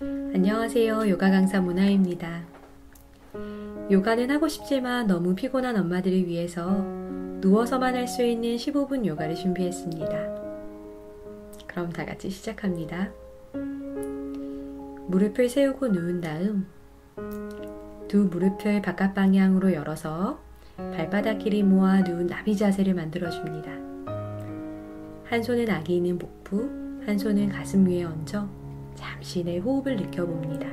안녕하세요. 요가 강사 문아입니다. 요가는 하고 싶지만 너무 피곤한 엄마들을 위해서 누워서만 할 수 있는 15분 요가를 준비했습니다. 그럼 다 같이 시작합니다. 무릎을 세우고 누운 다음 두 무릎을 바깥 방향으로 열어서 발바닥 길이 모아 누운 나비 자세를 만들어 줍니다. 한 손은 아기 있는 복부, 한 손은 가슴 위에 얹어 잠시 내 호흡을 느껴봅니다.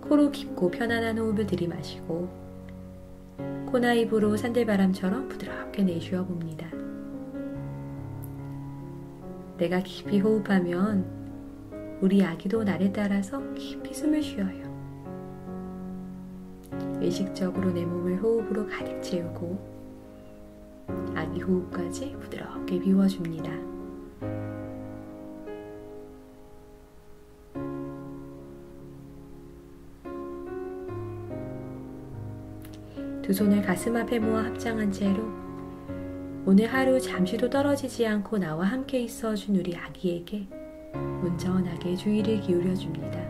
코로 깊고 편안한 호흡을 들이마시고 코나 입으로 산들바람처럼 부드럽게 내쉬어 봅니다. 내가 깊이 호흡하면 우리 아기도 나를 따라서 깊이 숨을 쉬어요. 의식적으로 내 몸을 호흡으로 가득 채우고 아기 호흡까지 부드럽게 비워줍니다. 두 손을 가슴 앞에 모아 합장한 채로 오늘 하루 잠시도 떨어지지 않고 나와 함께 있어 준 우리 아기에게 온전하게 주의를 기울여 줍니다.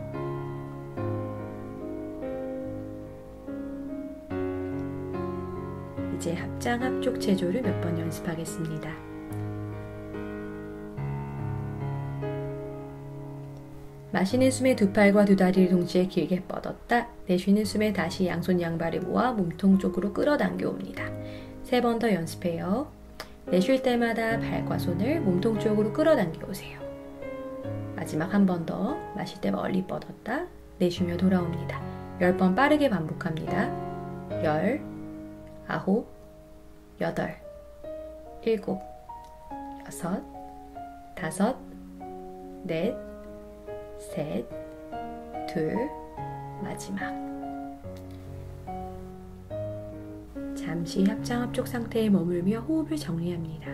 이제 합장 합쪽 체조를 몇 번 연습하겠습니다. 마시는 숨에 두 팔과 두 다리를 동시에 길게 뻗었다. 내쉬는 숨에 다시 양손 양발을 모아 몸통 쪽으로 끌어당겨 옵니다. 세 번 더 연습해요. 내쉴 때마다 발과 손을 몸통 쪽으로 끌어당겨 오세요. 마지막 한 번 더 마실 때 멀리 뻗었다. 내쉬며 돌아옵니다. 열 번 빠르게 반복합니다. 열, 아홉, 여덟, 일곱, 여섯, 다섯, 넷, 셋, 둘, 마지막. 잠시 합장 합쪽 상태에 머물며 호흡을 정리합니다.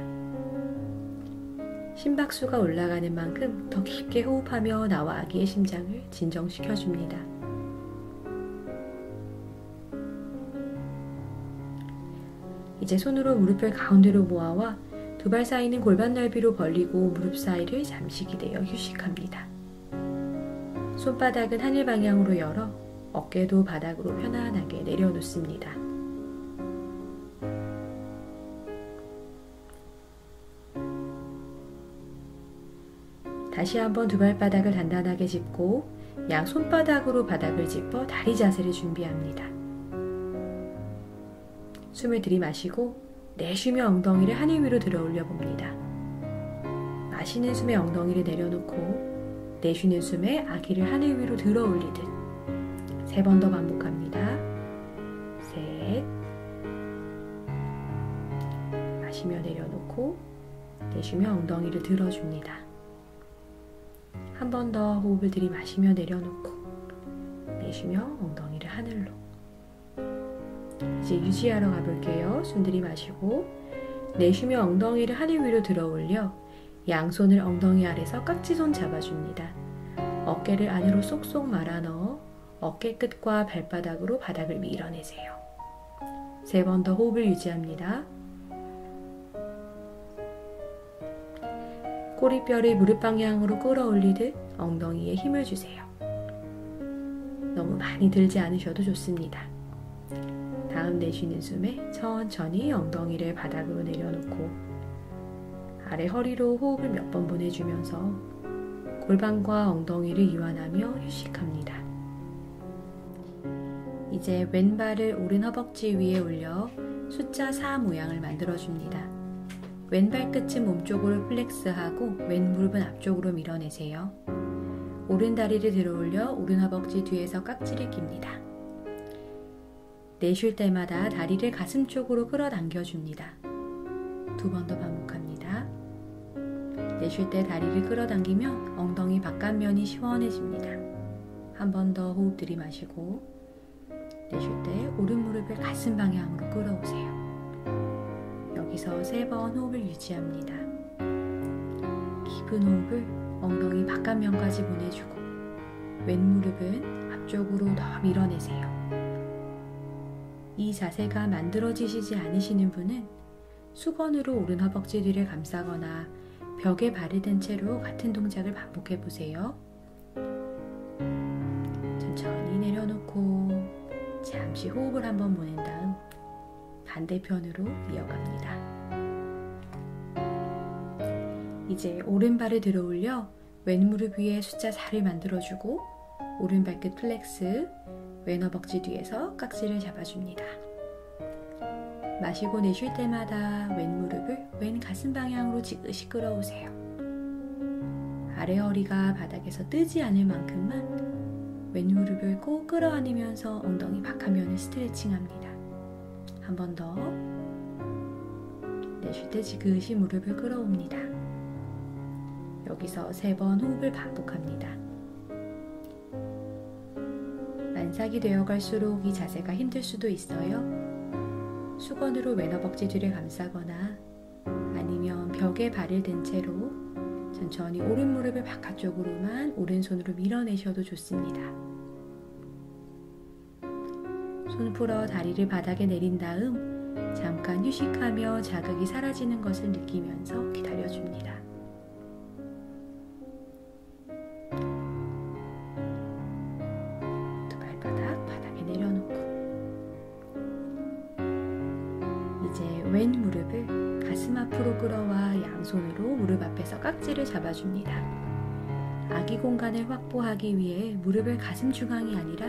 심박수가 올라가는 만큼 더 깊게 호흡하며 나와 아기의 심장을 진정시켜 줍니다. 이제 손으로 무릎을 가운데로 모아와 두 발 사이는 골반 넓이로 벌리고 무릎 사이를 잠시 기대어 휴식합니다. 손바닥은 하늘 방향으로 열어 어깨도 바닥으로 편안하게 내려놓습니다. 다시 한번 두 발바닥을 단단하게 짚고 양 손바닥으로 바닥을 짚어 다리 자세를 준비합니다. 숨을 들이마시고 내쉬며 엉덩이를 하늘 위로 들어 올려 봅니다. 마시는 숨에 엉덩이를 내려놓고 내쉬는 숨에 아기를 하늘 위로 들어 올리듯 세 번 더 반복합니다. 셋 마시며 내려놓고 내쉬며 엉덩이를 들어줍니다. 한 번 더 호흡을 들이마시며 내려놓고 내쉬며 엉덩이를 하늘로 이제 유지하러 가볼게요. 숨 들이마시고 내쉬며 엉덩이를 하늘 위로 들어 올려 양손을 엉덩이 아래서 깍지손 잡아줍니다. 어깨를 안으로 쏙쏙 말아 넣어 어깨 끝과 발바닥으로 바닥을 밀어내세요. 세 번 더 호흡을 유지합니다. 꼬리뼈를 무릎 방향으로 끌어올리듯 엉덩이에 힘을 주세요. 너무 많이 들지 않으셔도 좋습니다. 다음 내쉬는 숨에 천천히 엉덩이를 바닥으로 내려놓고 아래 허리로 호흡을 몇 번 보내주면서 골반과 엉덩이를 이완하며 휴식합니다. 이제 왼발을 오른 허벅지 위에 올려 숫자 4 모양을 만들어줍니다. 왼발 끝은 몸쪽으로 플렉스하고 왼 무릎은 앞쪽으로 밀어내세요. 오른 다리를 들어 올려 오른 허벅지 뒤에서 깍지를 낍니다. 내쉴 때마다 다리를 가슴 쪽으로 끌어당겨 줍니다. 두 번 더 반복합니다. 내쉴 때 다리를 끌어당기면 엉덩이 바깥면이 시원해집니다. 한 번 더 호흡 들이마시고 내쉴 때 오른 무릎을 가슴 방향으로 끌어오세요. 여기서 세 번 호흡을 유지합니다. 깊은 호흡을 엉덩이 바깥면까지 보내주고 왼 무릎은 앞쪽으로 더 밀어내세요. 이 자세가 만들어지시지 않으시는 분은 수건으로 오른 허벅지 뒤를 감싸거나 벽에 댄 채로 같은 동작을 반복해 보세요. 천천히 내려놓고 잠시 호흡을 한번 보낸 다음 반대편으로 이어갑니다. 이제 오른발을 들어 올려 왼무릎 위에 숫자 4를 만들어주고 오른발끝 플렉스, 왼 허벅지 뒤에서 깍지를 잡아줍니다. 마시고 내쉴 때마다 왼 무릎을 왼 가슴 방향으로 지그시 끌어오세요. 아래 허리가 바닥에서 뜨지 않을 만큼만 왼 무릎을 꼭 끌어안으면서 엉덩이 바깥면을 스트레칭합니다. 한 번 더. 내쉴 때 지그시 무릎을 끌어옵니다. 여기서 세 번 호흡을 반복합니다. 만삭이 되어갈수록 이 자세가 힘들 수도 있어요. 수건으로 뒤를 감싸거나 아니면 벽에 발을 댄 채로 천천히 오른 무릎을 바깥쪽으로만 오른손으로 밀어내셔도 좋습니다. 손 풀어 다리를 바닥에 내린 다음 잠깐 휴식하며 자극이 사라지는 것을 느끼면서 기다려줍니다. 무릎 앞에서 깍지를 잡아줍니다. 아기 공간을 확보하기 위해 무릎을 가슴 중앙이 아니라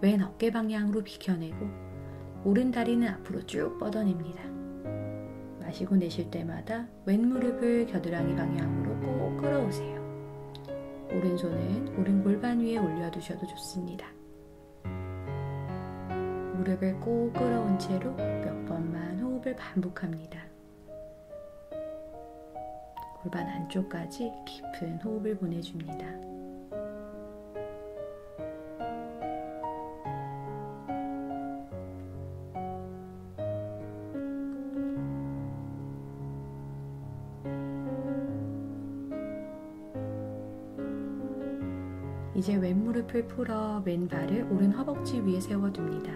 왼 어깨 방향으로 비켜내고 오른 다리는 앞으로 쭉 뻗어냅니다. 마시고 내쉴 때마다 왼 무릎을 겨드랑이 방향으로 꼭 끌어오세요. 오른손은 오른 골반 위에 올려두셔도 좋습니다. 무릎을 꼭 끌어온 채로 몇 번만 호흡을 반복합니다. 골반 안쪽까지 깊은 호흡을 보내줍니다. 이제 왼무릎을 풀어 왼발을 오른 허벅지 위에 세워둡니다.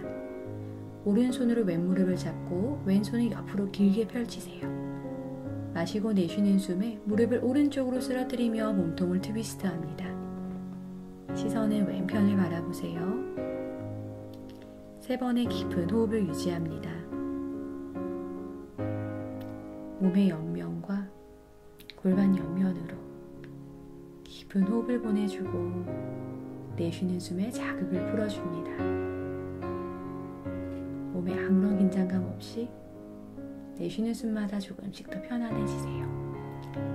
오른손으로 왼무릎을 잡고 왼손을 옆으로 길게 펼치세요. 마시고 내쉬는 숨에 무릎을 오른쪽으로 쓰러뜨리며 몸통을 트위스트 합니다. 시선은 왼편을 바라보세요. 세 번의 깊은 호흡을 유지합니다. 몸의 옆면과 골반 옆면으로 깊은 호흡을 보내주고 내쉬는 숨에 자극을 풀어줍니다. 몸에 아무런 긴장감 없이 내쉬는 숨마다 조금씩 더 편안해지세요.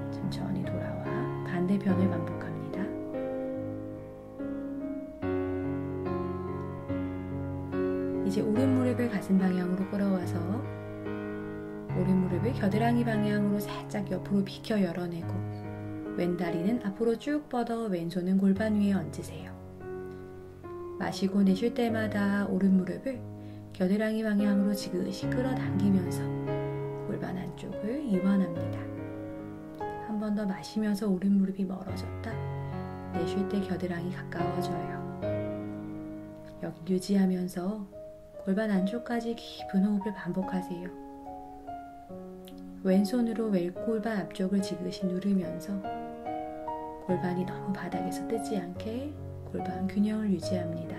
천천히 돌아와 반대편을 반복합니다. 이제 오른 무릎을 가슴 방향으로 끌어와서 오른 무릎을 겨드랑이 방향으로 살짝 옆으로 비켜 열어내고 왼 다리는 앞으로 쭉 뻗어 왼손은 골반 위에 얹으세요. 마시고 내쉴 때마다 오른 무릎을 겨드랑이 방향으로 지그시 끌어당기면서 골반 안쪽을 이완합니다. 한 번 더 마시면서 오른 무릎이 멀어졌다. 내쉴 때 겨드랑이 가까워져요. 여기 유지하면서 골반 안쪽까지 깊은 호흡을 반복하세요. 왼손으로 왼골반 앞쪽을 지그시 누르면서 골반이 너무 바닥에서 뜨지 않게 골반 균형을 유지합니다.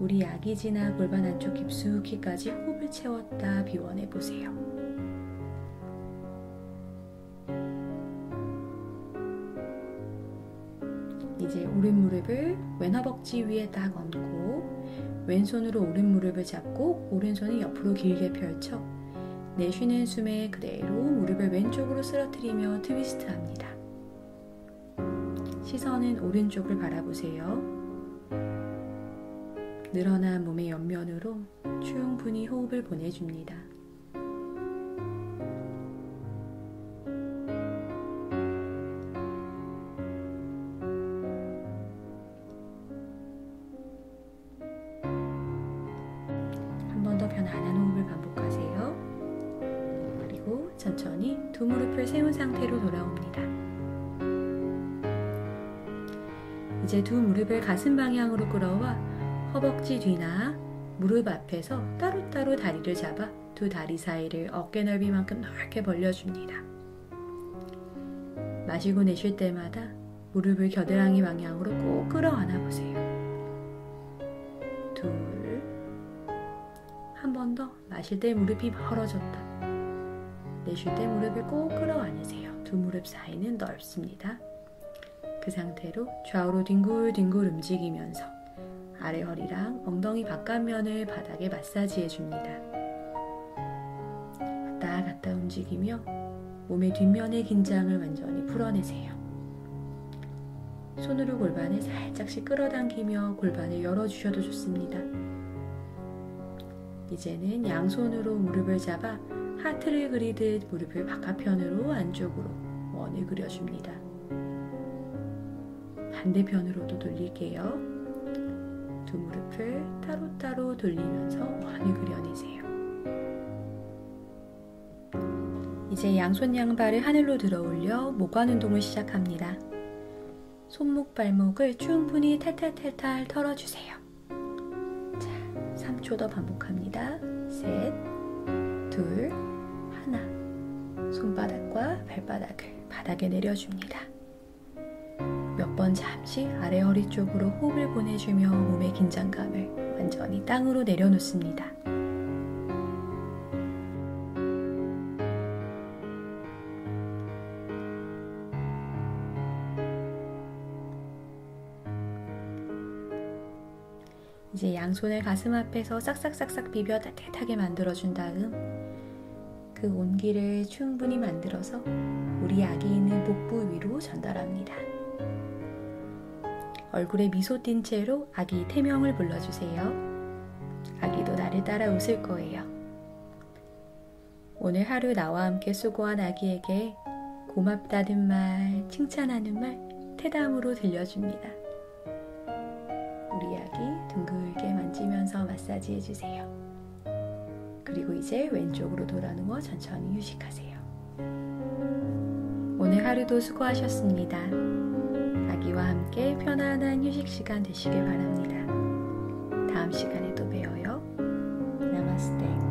우리 약이 지나 골반 안쪽 깊숙이까지 호흡 을 채웠다 비워내 보세요. 이제 오른 무릎을 왼 허벅지 위에 딱 얹고 왼손으로 오른 무릎을 잡고 오른손을 옆으로 길게 펼쳐 내쉬는 숨에 그대로 무릎을 왼쪽으로 쓰러뜨리며 트위스트 합니다. 시선은 오른쪽을 바라보세요. 늘어난 몸의 옆면으로 충분히 호흡을 보내줍니다. 한 번 더 편안한 호흡을 반복하세요. 그리고 천천히 두 무릎을 세운 상태로 돌아옵니다. 이제 두 무릎을 가슴 방향으로 끌어와 허벅지 뒤나 무릎 앞에서 따로따로 다리를 잡아 두 다리 사이를 어깨 넓이만큼 넓게 벌려줍니다. 마시고 내쉴 때마다 무릎을 겨드랑이 방향으로 꼭 끌어안아 보세요. 둘. 한 번 더. 마실 때 무릎이 벌어졌다. 내쉴 때 무릎을 꼭 끌어안으세요. 두 무릎 사이는 넓습니다. 그 상태로 좌우로 뒹굴뒹굴 움직이면서 아래 허리랑 엉덩이 바깥면을 바닥에 마사지해 줍니다. 왔다 갔다 움직이며 몸의 뒷면의 긴장을 완전히 풀어내세요. 손으로 골반을 살짝씩 끌어당기며 골반을 열어주셔도 좋습니다. 이제는 양손으로 무릎을 잡아 하트를 그리듯 무릎을 바깥편으로 안쪽으로 원을 그려줍니다. 반대편으로도 돌릴게요. 두 무릎을 따로따로 돌리면서 원을 그려내세요. 이제 양손 양발을 하늘로 들어 올려 목관 운동을 시작합니다. 손목 발목을 충분히 탈탈탈탈 털어주세요. 자, 3초 더 반복합니다. 셋, 둘, 하나. 손바닥과 발바닥을 바닥에 내려줍니다. 몇 번 잠시 아래 허리 쪽으로 호흡을 보내주며 몸의 긴장감을 완전히 땅으로 내려놓습니다. 이제 양손을 가슴 앞에서 싹싹싹싹 비벼 따뜻하게 만들어준 다음 그 온기를 충분히 만들어서 우리 아기 있는 복부 위로 전달합니다. 얼굴에 미소 띈 채로 아기 태명을 불러주세요. 아기도 나를 따라 웃을 거예요. 오늘 하루 나와 함께 수고한 아기에게 고맙다는 말, 칭찬하는 말, 태담으로 들려줍니다. 우리 아기 둥글게 만지면서 마사지 해주세요. 그리고 이제 왼쪽으로 돌아 누워 천천히 휴식하세요. 오늘 하루도 수고하셨습니다. 아기와 함께 편안한 휴식 시간 되시길 바랍니다. 다음 시간에 또 봬요. 나마스테.